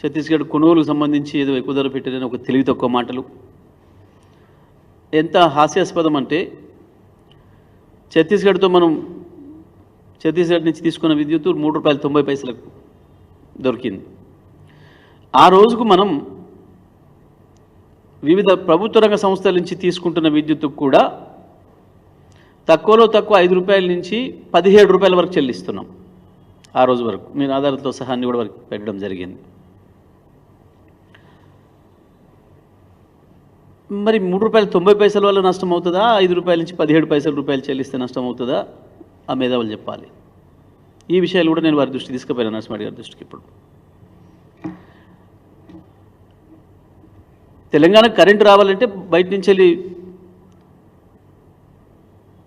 ఛత్తీస్గఢ్ కొనుగోలుకు సంబంధించి ఏదో ఎక్కువ ధర పెట్టారని ఒక తెలివి తక్కువ మాటలు. ఎంత హాస్యాస్పదం అంటే ఛత్తీస్గఢ్తో మనం ఛత్తీస్గఢ్ నుంచి తీసుకున్న విద్యుత్ మూడు రూపాయల తొంభై పైసలకు దొరికింది. ఆ రోజుకు మనం వివిధ ప్రభుత్వ రంగ సంస్థల నుంచి తీసుకుంటున్న విద్యుత్తుకు కూడా తక్కువలో తక్కువ ఐదు రూపాయల నుంచి పదిహేడు రూపాయల వరకు చెల్లిస్తున్నాం. ఆ రోజు వరకు మీరు ఆధారంతో సహా అన్ని కూడా వరకు పెట్టడం జరిగింది. మరి మూడు రూపాయలు తొంభై పైసల వల్ల నష్టం అవుతుందా? ఐదు రూపాయల నుంచి పదిహేడు పైసల రూపాయలు చెల్లిస్తే నష్టం అవుతుందా? ఆ మేధావులు చెప్పాలి. ఈ విషయాలు కూడా నేను వారి దృష్టి తీసుకుపోయాను నరసింహారెడ్డి గారి దృష్టికి ఇప్పుడు. తెలంగాణ కరెంట్ రావాలంటే బయట నుంచి వెళ్ళి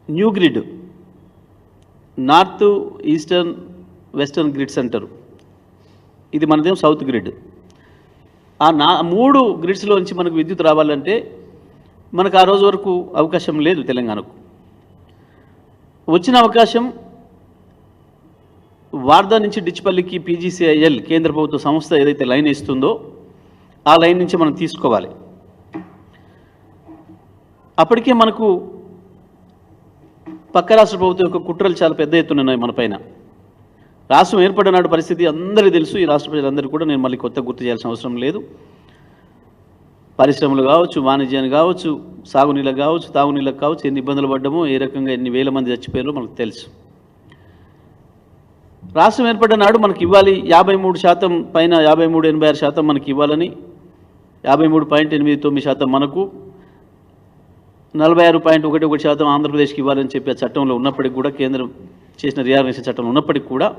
new grid north eastern western grids అంటారు ఇది మనదేం సౌత్ గ్రిడ్. ఆ నా మూడు గ్రిడ్స్లో నుంచి మనకు విద్యుత్ రావాలంటే మనకు ఆ రోజు వరకు అవకాశం లేదు తెలంగాణకు. వచ్చిన అవకాశం వార్దా నుంచి డిచ్పల్లికి పీజీసీఐఎల్ కేంద్ర ప్రభుత్వ సంస్థ ఏదైతే లైన్ ఇస్తుందో ఆ లైన్ నుంచి మనం తీసుకోవాలి. అప్పటికే మనకు పక్క రాష్ట్ర ప్రభుత్వం యొక్క కుట్రలు చాలా పెద్ద ఎత్తున ఉన్నాయి మన పైన. రాష్ట్రం ఏర్పడిన నాడు పరిస్థితి అందరికీ తెలుసు. ఈ రాష్ట్ర ప్రజలందరికీ కూడా నేను మళ్ళీ కొత్త గుర్తు చేయాల్సిన అవసరం లేదు. పరిశ్రమలు కావచ్చు వాణిజ్యాన్ని కావచ్చు సాగునీళ్ళకు కావచ్చు తాగునీళ్ళకు కావచ్చు ఎన్ని ఇబ్బందులు పడ్డామో ఏ రకంగా ఎన్ని వేల మంది చచ్చిపోయారో మనకు తెలుసు. రాష్ట్రం ఏర్పడిన నాడు మనకి ఇవ్వాలి. యాభై మూడు శాతం పైన యాభై మూడు ఎనభై ఆరు శాతం మనకి ఇవ్వాలని యాభై మూడు పాయింట్ ఎనిమిది తొమ్మిది శాతం మనకు నలభై ఆరు పాయింట్ ఒకటి ఒకటి శాతం ఆంధ్రప్రదేశ్కి ఇవ్వాలని చెప్పి ఆ చట్టంలో ఉన్నప్పటికీ కూడా కేంద్రం చేసిన రియార్గనైజేషన్ చట్టంలో ఉన్నప్పటికీ కూడా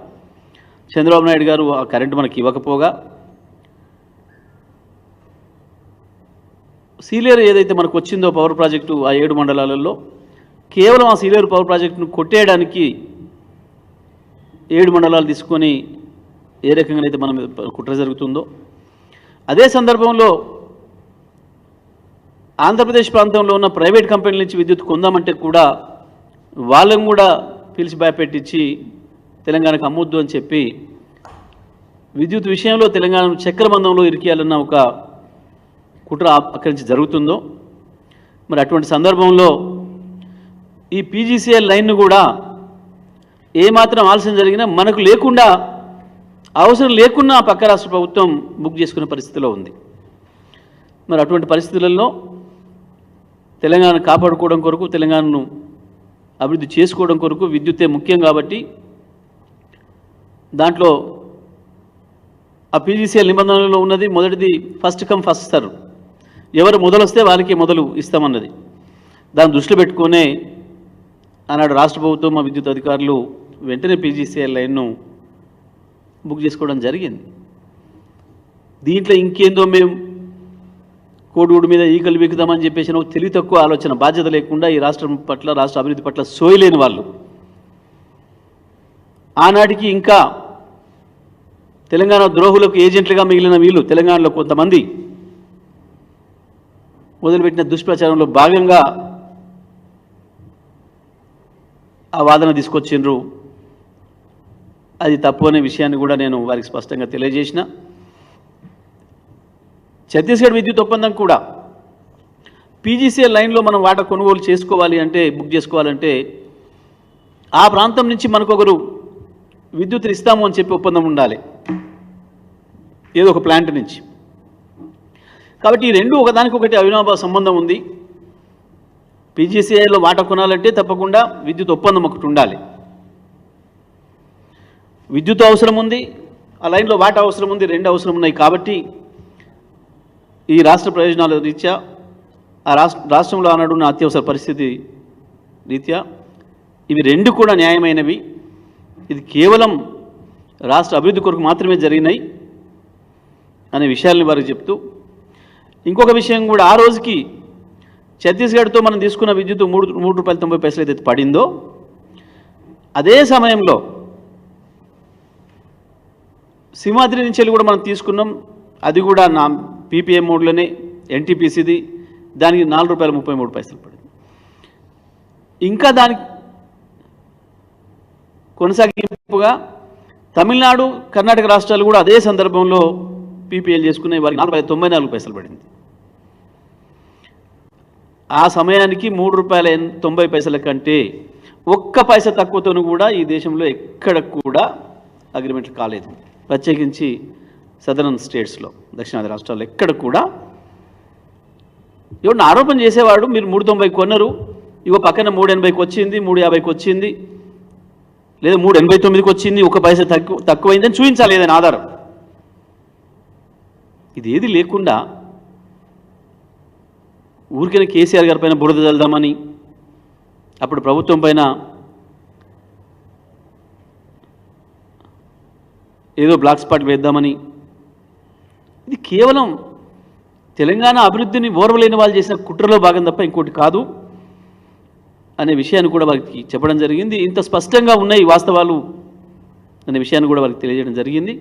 చంద్రబాబు నాయుడు గారు ఆ కరెంటు మనకి ఇవ్వకపోగా సీలియర్ ఏదైతే మనకు వచ్చిందో పవర్ ప్రాజెక్టు ఆ ఏడు మండలాలలో కేవలం ఆ సీలియర్ పవర్ ప్రాజెక్టును కొట్టేయడానికి ఏడు మండలాలు తీసుకొని ఏ రకంగా అయితే మన కుట్ర జరుగుతుందో అదే సందర్భంలో ఆంధ్రప్రదేశ్ ప్రాంతంలో ఉన్న ప్రైవేట్ కంపెనీల నుంచి విద్యుత్ కొందామంటే కూడా వాళ్ళని కూడా పిలిచి భయపెట్టించి తెలంగాణకు అమ్మొద్దు అని చెప్పి విద్యుత్ విషయంలో తెలంగాణను చక్రబంధంలో ఇరికేయాలన్న ఒక కుట్ర అక్కడి నుంచి జరుగుతుందో మరి అటువంటి సందర్భంలో ఈ పీజీసీఎల్ లైన్ను కూడా ఏమాత్రం ఆలస్యం జరిగినా మనకు లేకుండా అవసరం లేకున్నా పక్క రాష్ట్ర ప్రభుత్వం బుక్ చేసుకునే పరిస్థితిలో ఉంది. మరి అటువంటి పరిస్థితులలో తెలంగాణ కాపాడుకోవడం కొరకు తెలంగాణను అభివృద్ధి చేసుకోవడం కొరకు విద్యుత్తే ముఖ్యం కాబట్టి దాంట్లో ఆ పీజీసీఎల్ నిబంధనలలో ఉన్నది మొదటిది ఫస్ట్ కమ్ ఫస్ట్ సర్వ్ ఎవరు మొదలొస్తే వారికి వాళ్ళకి మొదలు ఇస్తామన్నది. దాన్ని దృష్టిలో పెట్టుకునే ఆనాడు రాష్ట్ర ప్రభుత్వం మా విద్యుత్ అధికారులు వెంటనే పీజీసీఎల్ లైన్ను బుక్ చేసుకోవడం జరిగింది. దీంట్లో ఇంకేందో మేము కోడిగుడు మీద ఈకలు బిగుదామని చెప్పేసి ఒక తెలివి తక్కువ ఆలోచన బాధ్యత లేకుండా ఈ రాష్ట్రం పట్ల రాష్ట్ర అభివృద్ధి పట్ల సోయలేని వాళ్ళు. ఆనాటికి ఇంకా తెలంగాణ ద్రోహులకు ఏజెంట్లుగా మిగిలిన వీళ్ళు తెలంగాణలో కొంతమంది మొదలుపెట్టిన దుష్ప్రచారంలో భాగంగా ఆ వాదన తీసుకొచ్చిండ్రు. అది తప్పు అనే విషయాన్ని కూడా నేను వారికి స్పష్టంగా తెలియజేసిన. ఛత్తీస్గఢ్ విద్యుత్ ఒప్పందం కూడా పీజీసీఎల్ లైన్లో మనం వాటా కొనుగోలు చేసుకోవాలి అంటే బుక్ చేసుకోవాలంటే ఆ ప్రాంతం నుంచి మనకొకరు విద్యుత్ ఇస్తాము అని చెప్పి ఒప్పందం ఉండాలి. ఏదో ఒక ప్లాంట్ నుంచి. కాబట్టి ఈ రెండు ఒకదానికొకటి అవినాభావ సంబంధం ఉంది. పీజీసీఐలో వాటా కొనాలంటే తప్పకుండా విద్యుత్ ఒప్పందం ఒకటి ఉండాలి. విద్యుత్ అవసరం ఉంది. ఆ లైన్లో వాటా అవసరం ఉంది. రెండు అవసరం ఉన్నాయి కాబట్టి ఈ రాష్ట్ర ప్రయోజనాల రీత్యా ఆ రాష్ట్ర రాష్ట్రంలో ఆనాడు ఉన్న అత్యవసర పరిస్థితి రీత్యా ఇవి రెండు కూడా న్యాయమైనవి. ఇది కేవలం రాష్ట్ర అభివృద్ధి కొరకు మాత్రమే జరిగినాయి. అనే విషయాల్ని వారికి చెప్తూ ఇంకొక విషయం కూడా ఆ రోజుకి ఛత్తీస్గఢ్తో మనం తీసుకున్న విద్యుత్ మూడు మూడు రూపాయల తొంభై పైసలు ఏదైతే పడిందో అదే సమయంలో సింహాద్రి నుంచి వెళ్ళి కూడా మనం తీసుకున్నాం. అది కూడా నా పీపీఎం మోడ్లోనే ఎన్టీపీసీది దానికి నాలుగు రూపాయల ముప్పై మూడు పైసలు పడింది. ఇంకా దానికి కొనసాగింపుగా తమిళనాడు కర్ణాటక రాష్ట్రాలు కూడా అదే సందర్భంలో పీపీఎల్ చేసుకునే వారికి నాలుగు తొంభై నాలుగు పైసలు పడింది. ఆ సమయానికి మూడు రూపాయల తొంభై పైసల కంటే ఒక్క పైస తక్కువతోనూ కూడా ఈ దేశంలో ఎక్కడ కూడా అగ్రిమెంట్ కాలేదు. ప్రత్యేకించి సదరన్ స్టేట్స్లో దక్షిణాది రాష్ట్రాల్లో ఎక్కడ కూడా. ఎవరిని ఆరోపణ చేసేవాడు మీరు మూడు తొంభైకి కొన్నారు ఇగో పక్కన మూడు ఎనభైకి వచ్చింది మూడు యాభైకి వచ్చింది లేదా మూడు ఎనభై తొమ్మిదికి వచ్చింది ఒక పైసా తక్కువ తక్కువైందని చూపించాలి ఏదైనా ఆధారం. ఇది ఏది లేకుండా ఊరికైనా కేసీఆర్ గారి పైన బురద చల్దామని అప్పుడు ప్రభుత్వం పైన ఏదో బ్లాక్ స్పాట్ వేద్దామని. ఇది కేవలం తెలంగాణ అభివృద్ధిని ఓర్వలేని వాళ్ళు చేసిన కుట్రలో భాగం తప్ప ఇంకోటి కాదు అనే విషయాన్ని కూడా వారికి చెప్పడం జరిగింది. ఇంత స్పష్టంగా ఉన్నాయి ఈ వాస్తవాలు అనే విషయాన్ని కూడా వారికి తెలియజేయడం జరిగింది.